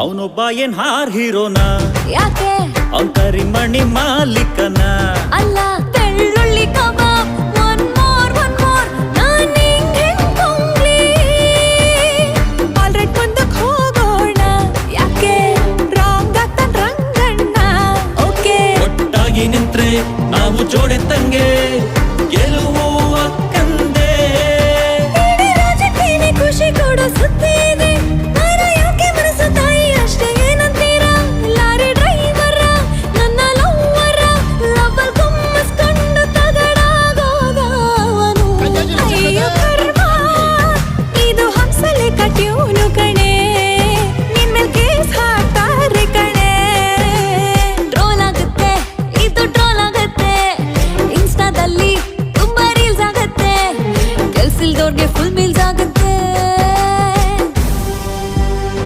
ಅವನೊಬ್ಬ ಏನ್ ಹಾರ್ ಹೀರೋನ? ಯಾಕೆ? ಅವತರಿ ಮಣಿ ಮಾಲೀಕನ? ಅಲ್ಲ ತೆಳ್ಳುಳ್ಳಿ ಕಬಾಬ್ ಹೋಗೋಣ. ಯಾಕೆ? ಒಟ್ಟಾಗಿ ನಾವು ಜೋಡೆ ತಂಗೆ ಗೆಲುವು ಅಕ್ಕಂದೆ. ಖುಷಿ ಕೊಡೋ ಸುತ್ತೇನೆ வாழ்வில் தாகத்தை